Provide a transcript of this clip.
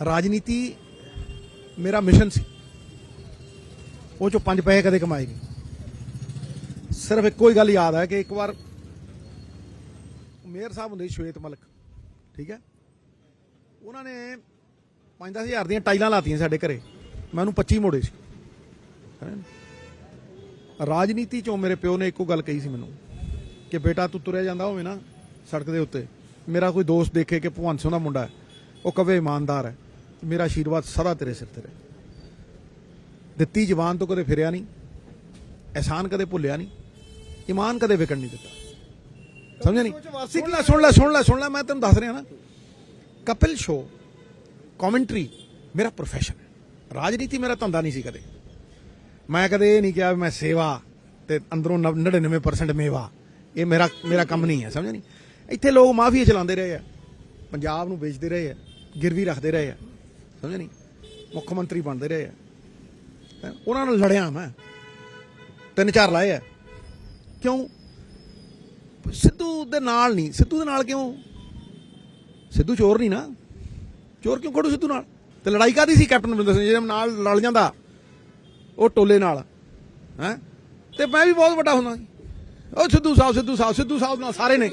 ਰਾਜਨੀਤੀ ਮੇਰਾ ਮਿਸ਼ਨ ਸੀ। ਉਹ ਚੋਂ ਪੰਜ ਪੈਸੇ ਕਦੇ ਕਮਾਏ ਨਹੀਂ ਸਿਰਫ ਇੱਕੋ ਹੀ ਗੱਲ ਯਾਦ ਹੈ ਕਿ ਇੱਕ ਵਾਰ ਮੇਅਰ ਸਾਹਿਬ ਹੁੰਦੇ ਸੀ ਸ਼ਵੇਤ ਮਲਕ, ਠੀਕ ਹੈ? ਉਹਨਾਂ ਨੇ 5-10000 ਦੀਆਂ ਟਾਈਲਾਂ ਲਾਤੀਆਂ ਸਾਡੇ ਘਰੇ। ਮੈਂ ਉਹਨੂੰ 25 ਮੋੜੇ ਸੀ। ਹੈਂ। ਰਾਜਨੀਤੀ ਚੋਂ ਮੇਰੇ ਪਿਓ ਨੇ ਇੱਕੋ ਗੱਲ ਕਹੀ ਸੀ ਮੈਨੂੰ ਕਿ ਬੇਟਾ ਤੂੰ ਤੁਰਿਆ ਜਾਂਦਾ ਹੋਵੇ ਨਾ ਸੜਕ ਦੇ ਉੱਤੇ, ਮੇਰਾ ਕੋਈ ਦੋਸਤ ਦੇਖੇ ਕਿ ਭਗਵੰਤ ਸਿੰਘ ਦਾ ਮੁੰਡਾ ਹੈ, ਉਹ ਕਵੇ ਇਮਾਨਦਾਰ ਹੈ। ਮੇਰਾ ਆਸ਼ੀਰਵਾਦ ਸਦਾ ਤੇਰੇ ਸਿਰ ਤੇ ਰਹੇ। ਦਿੱਤੀ ਜ਼ਬਾਨ ਤੋਂ ਕਦੇ ਫਿਰਿਆ ਨਹੀਂ ਅਹਿਸਾਨ ਕਦੇ ਭੁੱਲਿਆ ਨਹੀਂ ਇਮਾਨ ਕਦੇ ਵਿਕਣ ਨਹੀਂ ਦਿੱਤਾ। ਸਮਝਿਆ ਨਹੀਂ? ਸੁਣ ਲੈ ਸੁਣ ਲੈ ਸੁਣ ਲੈ ਸੁਣ ਲੈ ਮੈਂ ਤੈਨੂੰ ਦੱਸ ਰਿਹਾ ਨਾ। ਕਪਿਲ ਸ਼ੋ ਕਮੈਂਟਰੀ ਮੇਰਾ ਪ੍ਰੋਫੈਸ਼ਨ ਹੈ। ਰਾਜਨੀਤੀ ਮੇਰਾ ਧੰਦਾ ਨਹੀਂ ਸੀ ਕਦੇ। ਮੈਂ ਕਦੇ ਇਹ ਨਹੀਂ ਕਿਹਾ ਮੈਂ ਸੇਵਾ ਤੇ ਅੰਦਰੋਂ ਨਵ- 99% ਮੇਵਾ। ਇਹ ਮੇਰਾ ਮੇਰਾ ਕੰਮ ਨਹੀਂ ਹੈ ਸਮਝ ਨਹੀਂ? ਇੱਥੇ ਲੋਕ ਮਾਫੀਆ ਚਲਾਉਂਦੇ ਰਹੇ ਆ। ਪੰਜਾਬ ਨੂੰ ਵੇਚਦੇ ਰਹੇ ਆ ਗਿਰਵੀ ਰੱਖਦੇ ਰਹੇ ਆ। ਸਮਝ ਨਹੀਂ? ਮੁੱਖ ਮੰਤਰੀ ਬਣਦੇ ਰਹੇ ਆ। ਹੈਂ, ਉਹਨਾਂ ਨਾਲ ਲੜਿਆ ਮੈਂ। ਤਿੰਨ ਚਾਰ ਲਾਏ ਆ। ਕਿਉਂ? ਸਿੱਧੂ ਦੇ ਨਾਲ ਨਹੀਂ। ਸਿੱਧੂ ਦੇ ਨਾਲ ਕਿਉਂ? ਸਿੱਧੂ ਚੋਰ ਨਹੀਂ ਨਾ। ਚੋਰ ਕਿਉਂ ਖੜੂ ਸਿੱਧੂ ਨਾਲ? ਤੇ ਲੜਾਈ ਕਾਦੀ ਸੀ ਕੈਪਟਨ ਅਮਰਿੰਦਰ ਸਿੰਘ ਜਿਹਦੇ ਨਾਲ ਲੜ ਜਾਂਦਾ? ਉਹ ਟੋਲੇ ਨਾਲ। ਹੈ? ਤੇ ਮੈਂ ਵੀ ਬਹੁਤ ਵੱਡਾ ਹੁੰਦਾ ਸੀ। ਉਹ ਸਿੱਧੂ ਸਾਹਿਬ ਸਿੱਧੂ ਸਾਹਿਬ ਸਿੱਧੂ ਸਾਹਿਬ ਨਾਲ ਸਾਰੇ ਨੇ।